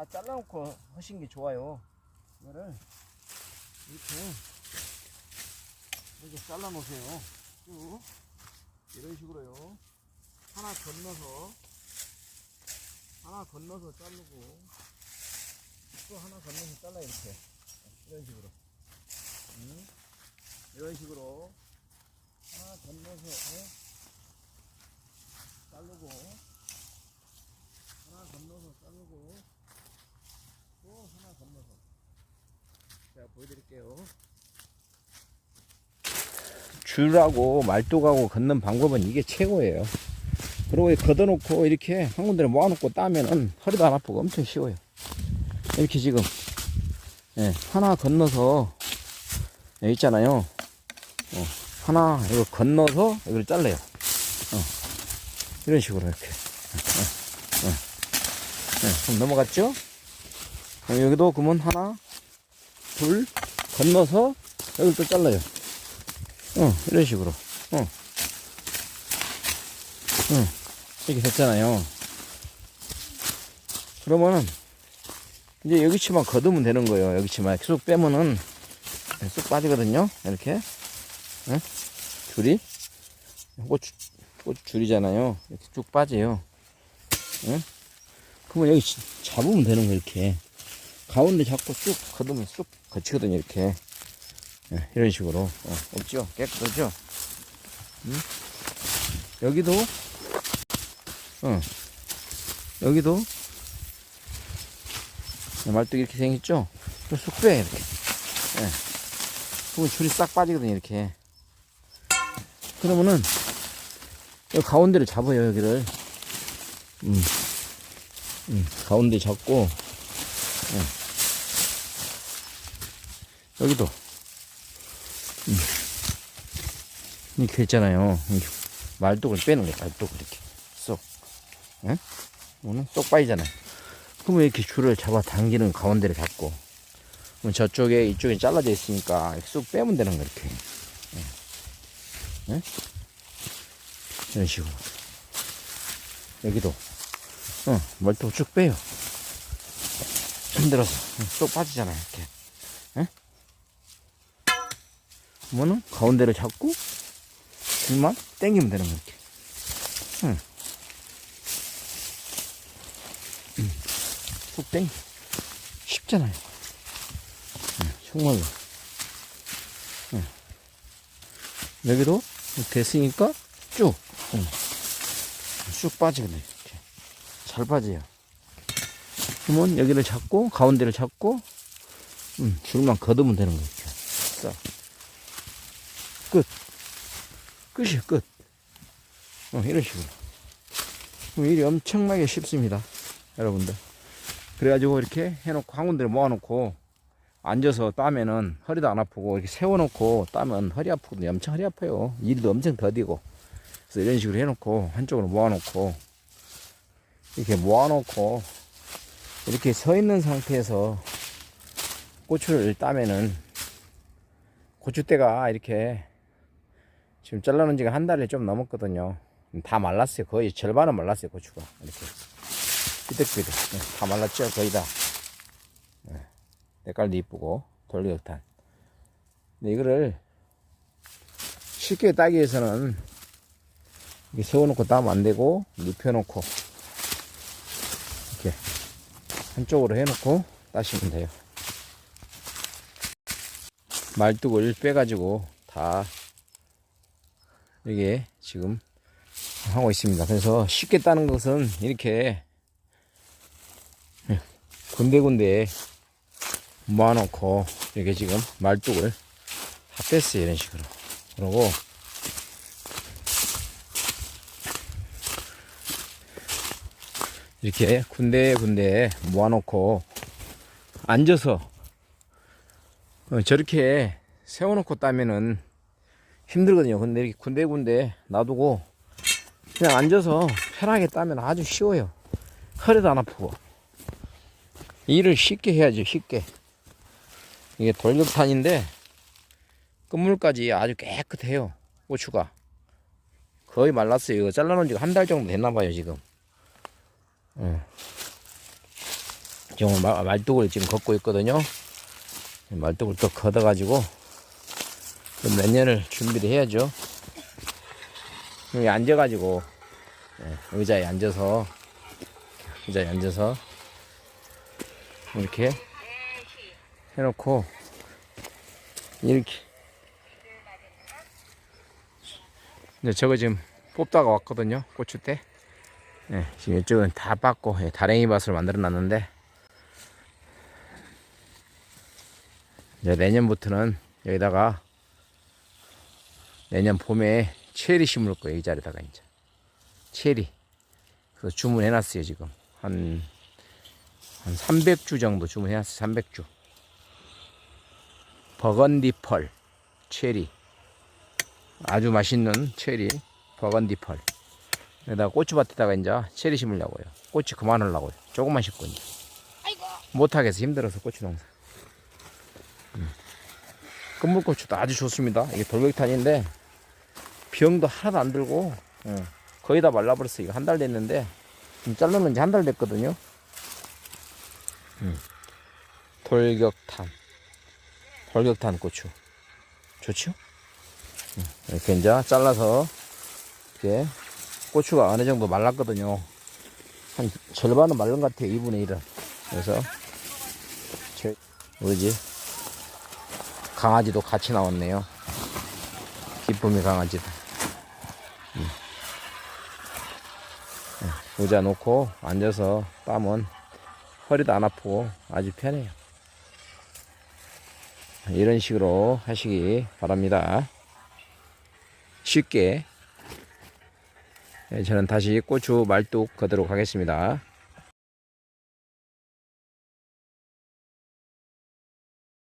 다 잘라놓고 하신 게 좋아요. 이거를 이렇게 이렇게 잘라 놓으세요. 쭉 이런 식으로요. 하나 건너서 하나 건너서 자르고 또 하나 건너서 잘라 이렇게 이런 식으로 음, 이런 식으로 하나 건너서 어? 자르고 하나 건너서 자르고 건너서 제가 보여드릴게요. 줄하고 말뚝하고 걷는 방법은 이게 최고예요. 그리고 걷어놓고 이렇게 한 군데를 모아놓고 따면은 허리도 안 아프고 엄청 쉬워요. 이렇게 지금 예, 하나 건너서 여기 있잖아요. 어, 하나 이거 건너서 이걸 잘라요. 어, 이런 식으로 이렇게. 네, 그럼 넘어갔죠? 그럼 여기도 그러면 하나, 둘, 건너서 여기를 또 잘라요. 어, 이런 식으로. 어. 어, 이렇게 됐잖아요. 그러면은, 이제 여기치만 걷으면 되는 거예요. 여기치만 쑥 빼면은 쑥 빠지거든요. 이렇게. 어? 줄이. 고추, 고추 줄이잖아요. 이렇게 쭉 빠져요. 응? 그러면 여기 지- 잡으면 되는 거 이렇게 가운데 잡고 쭉 걷으면 쑥 거치거든요 이렇게 예, 이런 식으로 어, 없죠 깨끗하죠 음? 여기도 어, 여기도 말뚝 이렇게 생겼죠 쑥 빼 이렇게 예. 그러면 줄이 싹 빠지거든요 이렇게 그러면은 여기 가운데를 잡아요 여기를 음. 음, 가운데 잡고 예. 여기도 음. 이렇게 했잖아요 말뚝을 빼는 거예요 말뚝을 이렇게 쏙 예? 오늘 쏙 빠지잖아요 그러면 이렇게 줄을 잡아 당기는 가운데를 잡고 그럼 저쪽에 이쪽에 잘라져 있으니까 쑥 빼면 되는 거 이렇게 예? 예? 이런 식으로 여기도 어, 멀뚱 쭉 빼요. 흔들어서 어, 쏙 빠지잖아요. 이렇게. 그러면은 가운데를 잡고 줄만 당기면 되는 거 이렇게. 응. 음, 쏙 당기. 쉽잖아요. 응, 정말로. 응. 여기도 됐으니까 쭉. 응. 쭉 빠지거든요. 이렇게. 잘 빠져요. 그러면 여기를 잡고 가운데를 잡고 음, 줄만 걷으면 되는. 싹. 끝. 끝이요 끝. 어, 이런 식으로. 그럼 일이 엄청나게 쉽습니다. 여러분들. 그래가지고 이렇게 해놓고 한 군데를 모아놓고 앉아서 따면은 허리도 안 아프고 이렇게 세워놓고 따면 허리 아프거든요. 엄청 허리 아파요. 일도 엄청 더디고. 그래서 이런 식으로 해놓고 한쪽으로 모아놓고 이렇게 모아놓고 이렇게 서 있는 상태에서 고추를 따면은 고추대가 이렇게 지금 잘라놓은 지가 한 달이 좀 넘었거든요. 다 말랐어요. 거의 절반은 말랐어요. 고추가 이렇게 삐득삐득 네, 다 말랐죠. 거의 다. 네, 색깔도 이쁘고 돌격탄. 근데 이거를 쉽게 따기 위해서는 이렇게 세워놓고 따면 안 되고 눕혀놓고 이렇게 한쪽으로 해놓고 따시면 돼요. 말뚝을 빼가지고 다 이게 지금 하고 있습니다. 그래서 쉽게 따는 것은 이렇게 군데군데 모아놓고 이렇게 지금 말뚝을 다 뺐어요. 이런 식으로. 그러고 이렇게 군데군데 모아놓고 앉아서 어, 저렇게 세워놓고 따면은 힘들거든요. 근데 이렇게 군데군데 놔두고 그냥 앉아서 편하게 따면 아주 쉬워요. 허리도 안 아프고 일을 쉽게 해야죠. 쉽게 이게 돌격탄인데 끝물까지 아주 깨끗해요. 고추가 거의 말랐어요. 이거 잘라놓은 지가 한 달 정도 됐나봐요. 지금. 예. 지금 마- 말뚝을 지금 걷고 있거든요. 말뚝을 또 걷어가지고 좀 내년을 준비를 해야죠. 여기 앉아가지고 예, 의자에 앉아서 의자에 앉아서 이렇게 해놓고 이렇게. 이제 저거 지금 뽑다가 왔거든요 고추 때. 예, 지금 이쪽은 다 빻고 예, 다랭이 밭을 만들어 놨는데. 이제 내년부터는 여기다가 내년 봄에 체리 심을 거예요 이 자리다가 이제. 체리. 그래서 주문해 놨어요 지금. 한, 한 300주 정도 주문해 놨어요 300주. 버건디 펄 체리. 아주 맛있는 체리 버건디 펄. 여기다가 고추밭에다가 이제 체리 심으려고요. 고추 그만 하려고요. 조금만 심고 이제. 못하겠어 힘들어서 고추 농사. 음. 끝물고추도 아주 좋습니다. 이게 돌격탄인데 병도 하나도 안 들고 예, 거의 다 말라버렸어요. 이거 한 달 됐는데 지금 자르는 지 한 달 됐거든요. 음. 돌격탄. 돌격탄 고추. 좋죠? 음, 이렇게 이제 잘라서 이렇게 고추가 어느 정도 말랐거든요. 한 절반은 말른 것 같아요 2분의 1은. 그래서 제 뭐지? 강아지도 같이 나왔네요 기쁨이 강아지도 음. 네, 의자 놓고 앉아서 땀은 허리도 안 아프고 아주 편해요. 이런 식으로 하시기 바랍니다. 쉽게. 네, 저는 다시 고추 말뚝 거도록 하겠습니다